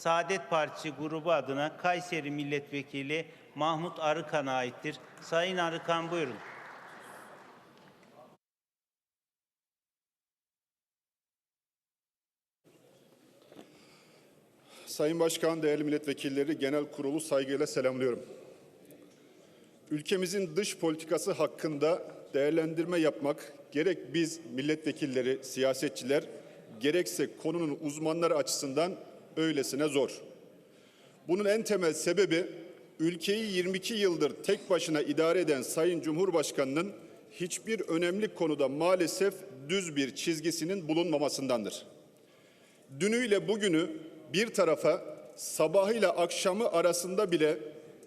Saadet Partisi grubu adına Kayseri Milletvekili Mahmut Arıkan'a aittir. Sayın Arıkan buyurun. Sayın Başkan, değerli milletvekilleri, genel kurulu saygıyla selamlıyorum. Ülkemizin dış politikası hakkında değerlendirme yapmak gerek biz milletvekilleri, siyasetçiler gerekse konunun uzmanları açısından öylesine zor. Bunun en temel sebebi ülkeyi 22 yıldır tek başına idare eden Sayın Cumhurbaşkanı'nın hiçbir önemli konuda maalesef düz bir çizgisinin bulunmamasındandır. Dünüyle bugünü bir tarafa, sabahıyla akşamı arasında bile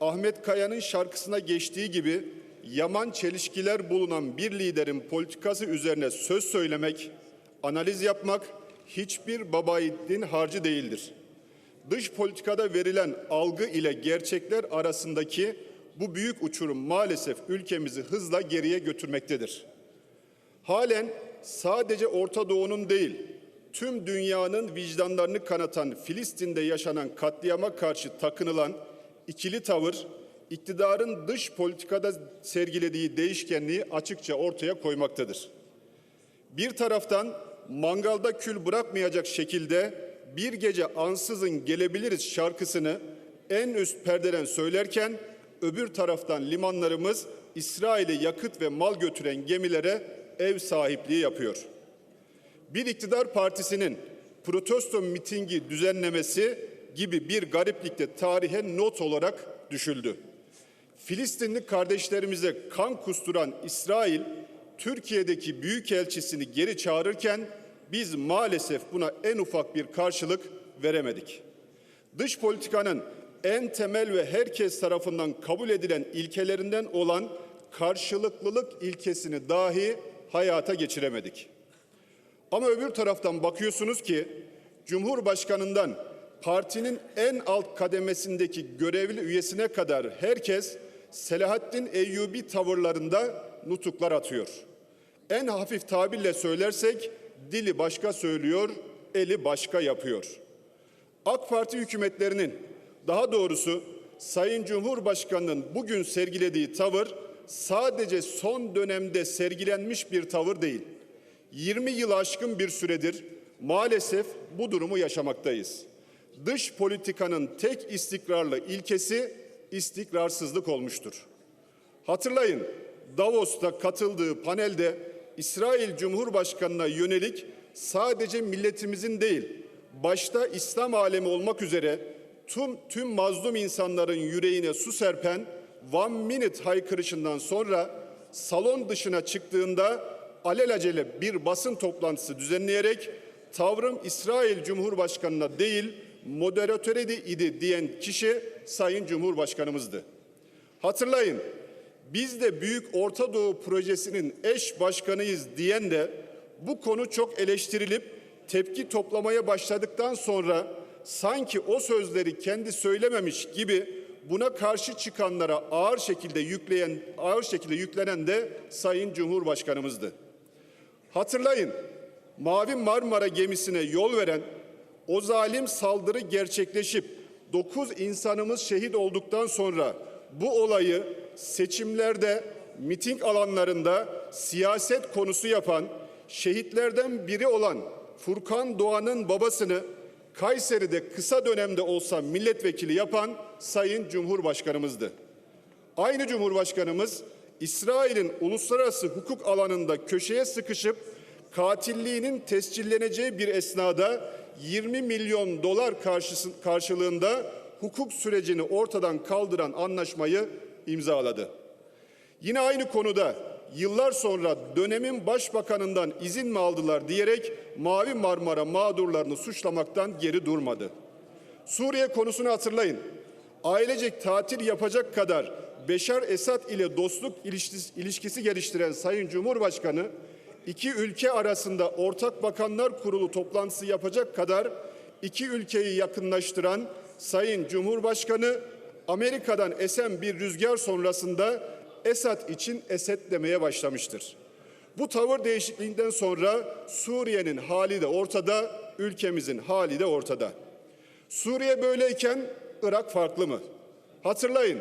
Ahmet Kaya'nın şarkısına geçtiği gibi yaman çelişkiler bulunan bir liderin politikası üzerine söz söylemek, analiz yapmak hiçbir babayiğidin harcı değildir. Dış politikada verilen algı ile gerçekler arasındaki bu büyük uçurum maalesef ülkemizi hızla geriye götürmektedir. Halen sadece Orta Doğu'nun değil, tüm dünyanın vicdanlarını kanatan Filistin'de yaşanan katliama karşı takınılan ikili tavır, iktidarın dış politikada sergilediği değişkenliği açıkça ortaya koymaktadır. Bir taraftan mangalda kül bırakmayacak şekilde bir gece ansızın gelebiliriz şarkısını en üst perdeden söylerken öbür taraftan limanlarımız İsrail'e yakıt ve mal götüren gemilere ev sahipliği yapıyor. Bir iktidar partisinin protesto mitingi düzenlemesi gibi bir gariplikte tarihe not olarak düşüldü. Filistinli kardeşlerimize kan kusturan İsrail, Türkiye'deki büyükelçisini geri çağırırken biz maalesef buna en ufak bir karşılık veremedik. Dış politikanın en temel ve herkes tarafından kabul edilen ilkelerinden olan karşılıklılık ilkesini dahi hayata geçiremedik. Ama öbür taraftan bakıyorsunuz ki Cumhurbaşkanından partinin en alt kademesindeki görevli üyesine kadar herkes Selahattin Eyyubi tavırlarında nutuklar atıyor. En hafif tabirle söylersek dili başka söylüyor, eli başka yapıyor. AK Parti hükümetlerinin daha doğrusu Sayın Cumhurbaşkanı'nın bugün sergilediği tavır sadece son dönemde sergilenmiş bir tavır değil. 20 yıl aşkın bir süredir maalesef bu durumu yaşamaktayız. Dış politikanın tek istikrarlı ilkesi istikrarsızlık olmuştur. Hatırlayın Davos'ta katıldığı panelde İsrail Cumhurbaşkanı'na yönelik sadece milletimizin değil, başta İslam alemi olmak üzere tüm, tüm mazlum insanların yüreğine su serpen one minute haykırışından sonra salon dışına çıktığında alelacele bir basın toplantısı düzenleyerek tavrım İsrail Cumhurbaşkanı'na değil moderatöre idi diyen kişi Sayın Cumhurbaşkanımızdı. Hatırlayın biz de Büyük Orta Doğu Projesi'nin eş başkanıyız diyen de bu konu çok eleştirilip tepki toplamaya başladıktan sonra sanki o sözleri kendi söylememiş gibi buna karşı çıkanlara ağır şekilde yükleyen ağır şekilde yüklenen de Sayın Cumhurbaşkanımızdı. Hatırlayın Mavi Marmara gemisine yol veren o zalim saldırı gerçekleşip 9 insanımız şehit olduktan sonra bu olayı seçimlerde, miting alanlarında siyaset konusu yapan, şehitlerden biri olan Furkan Doğan'ın babasını Kayseri'de kısa dönemde olsa milletvekili yapan Sayın Cumhurbaşkanımızdı. Aynı Cumhurbaşkanımız İsrail'in uluslararası hukuk alanında köşeye sıkışıp katilliğinin tescilleneceği bir esnada 20 milyon dolar karşılığında hukuk sürecini ortadan kaldıran anlaşmayı imzaladı. Yine aynı konuda yıllar sonra dönemin başbakanından izin mi aldılar diyerek Mavi Marmara mağdurlarını suçlamaktan geri durmadı. Suriye konusunu hatırlayın. Ailecek tatil yapacak kadar Beşar Esad ile dostluk ilişkisi geliştiren Sayın Cumhurbaşkanı iki ülke arasında ortak bakanlar kurulu toplantısı yapacak kadar iki ülkeyi yakınlaştıran Sayın Cumhurbaşkanı Amerika'dan esen bir rüzgar sonrasında Esad için Esed demeye başlamıştır. Bu tavır değişikliğinden sonra Suriye'nin hali de ortada, ülkemizin hali de ortada. Suriye böyleyken Irak farklı mı? Hatırlayın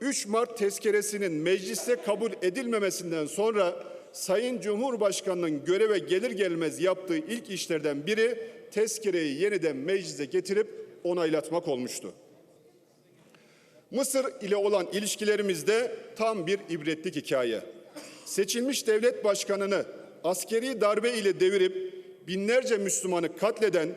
3 Mart tezkeresinin mecliste kabul edilmemesinden sonra Sayın Cumhurbaşkanı'nın göreve gelir gelmez yaptığı ilk işlerden biri tezkereyi yeniden meclise getirip onaylatmak olmuştu. Mısır ile olan ilişkilerimizde tam bir ibretlik hikaye. Seçilmiş devlet başkanını askeri darbe ile devirip binlerce Müslümanı katleden,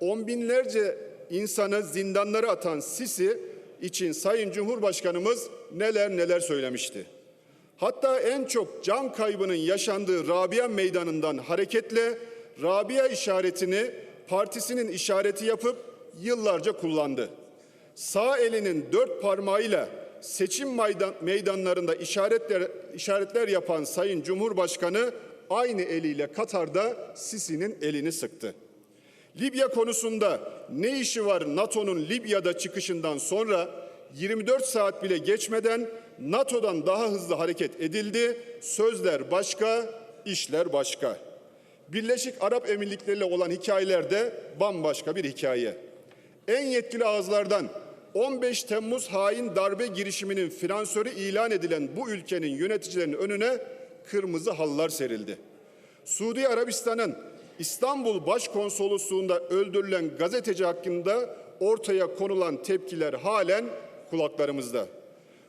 on binlerce insanı zindanlara atan Sisi için Sayın Cumhurbaşkanımız neler neler söylemişti. Hatta en çok can kaybının yaşandığı Rabia Meydanı'ndan hareketle Rabia işaretini partisinin işareti yapıp yıllarca kullandı sağ elinin dört parmağıyla seçim meydan, meydanlarında işaretler, işaretler yapan Sayın Cumhurbaşkanı aynı eliyle Katar'da Sisi'nin elini sıktı. Libya konusunda ne işi var NATO'nun Libya'da çıkışından sonra 24 saat bile geçmeden NATO'dan daha hızlı hareket edildi. Sözler başka, işler başka. Birleşik Arap Emirlikleri ile olan hikayelerde bambaşka bir hikaye. En yetkili ağızlardan 15 Temmuz hain darbe girişiminin finansörü ilan edilen bu ülkenin yöneticilerinin önüne kırmızı halılar serildi. Suudi Arabistan'ın İstanbul Başkonsolosluğunda öldürülen gazeteci hakkında ortaya konulan tepkiler halen kulaklarımızda.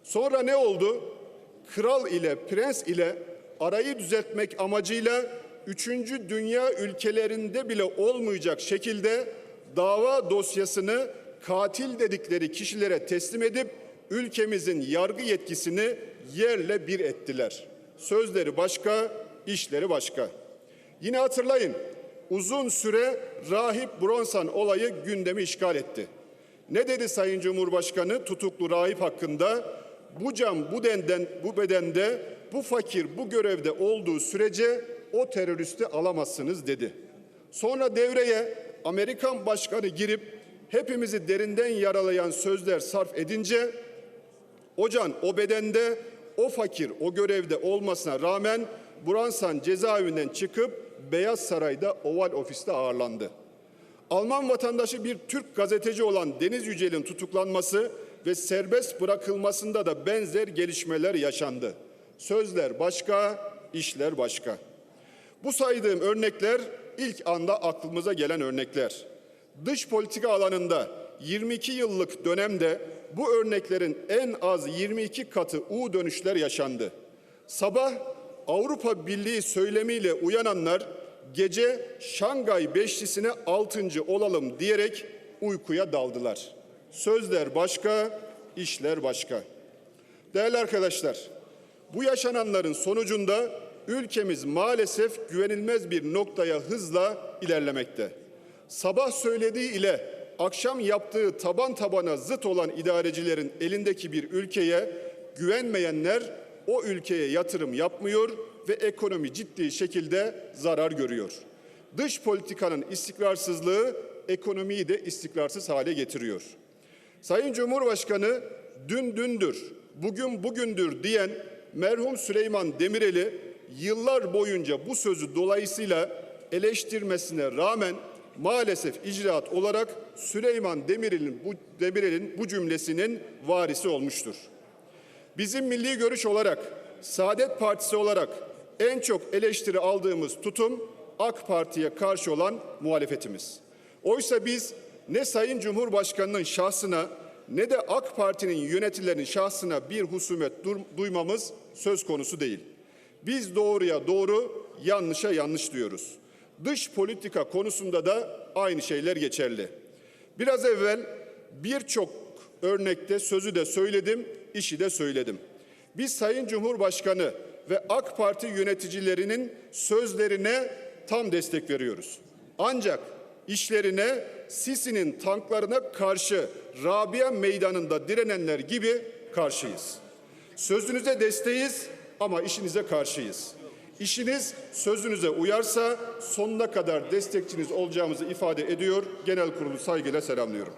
Sonra ne oldu? Kral ile prens ile arayı düzeltmek amacıyla üçüncü dünya ülkelerinde bile olmayacak şekilde dava dosyasını katil dedikleri kişilere teslim edip ülkemizin yargı yetkisini yerle bir ettiler. Sözleri başka, işleri başka. Yine hatırlayın, uzun süre rahip Bronson olayı gündemi işgal etti. Ne dedi Sayın Cumhurbaşkanı tutuklu rahip hakkında? Bu cam bu denden bu bedende bu fakir bu görevde olduğu sürece o teröristi alamazsınız dedi. Sonra devreye Amerikan başkanı girip hepimizi derinden yaralayan sözler sarf edince o can o bedende o fakir o görevde olmasına rağmen Branson cezaevinden çıkıp Beyaz Saray'da Oval Ofis'te ağırlandı. Alman vatandaşı bir Türk gazeteci olan Deniz Yücel'in tutuklanması ve serbest bırakılmasında da benzer gelişmeler yaşandı. Sözler başka, işler başka. Bu saydığım örnekler ilk anda aklımıza gelen örnekler. Dış politika alanında 22 yıllık dönemde bu örneklerin en az 22 katı U dönüşler yaşandı. Sabah Avrupa Birliği söylemiyle uyananlar gece Şangay Beşlisi'ne altıncı olalım diyerek uykuya daldılar. Sözler başka, işler başka. Değerli arkadaşlar, bu yaşananların sonucunda ülkemiz maalesef güvenilmez bir noktaya hızla ilerlemekte. Sabah söylediği ile akşam yaptığı taban tabana zıt olan idarecilerin elindeki bir ülkeye güvenmeyenler o ülkeye yatırım yapmıyor ve ekonomi ciddi şekilde zarar görüyor. Dış politikanın istikrarsızlığı ekonomiyi de istikrarsız hale getiriyor. Sayın Cumhurbaşkanı dün dündür, bugün bugündür diyen merhum Süleyman Demirel'i yıllar boyunca bu sözü dolayısıyla eleştirmesine rağmen maalesef icraat olarak Süleyman Demirel'in bu, Demirel'in bu cümlesinin varisi olmuştur. Bizim milli görüş olarak, Saadet Partisi olarak en çok eleştiri aldığımız tutum AK Parti'ye karşı olan muhalefetimiz. Oysa biz ne Sayın Cumhurbaşkanı'nın şahsına ne de AK Parti'nin yöneticilerinin şahsına bir husumet duymamız söz konusu değil. Biz doğruya doğru, yanlışa yanlış diyoruz. Dış politika konusunda da aynı şeyler geçerli. Biraz evvel birçok örnekte sözü de söyledim, işi de söyledim. Biz Sayın Cumhurbaşkanı ve AK Parti yöneticilerinin sözlerine tam destek veriyoruz. Ancak işlerine Sisi'nin tanklarına karşı Rabia Meydanı'nda direnenler gibi karşıyız. Sözünüze desteğiz ama işinize karşıyız. İşiniz sözünüze uyarsa sonuna kadar destekçiniz olacağımızı ifade ediyor. Genel kurulu saygıyla selamlıyorum.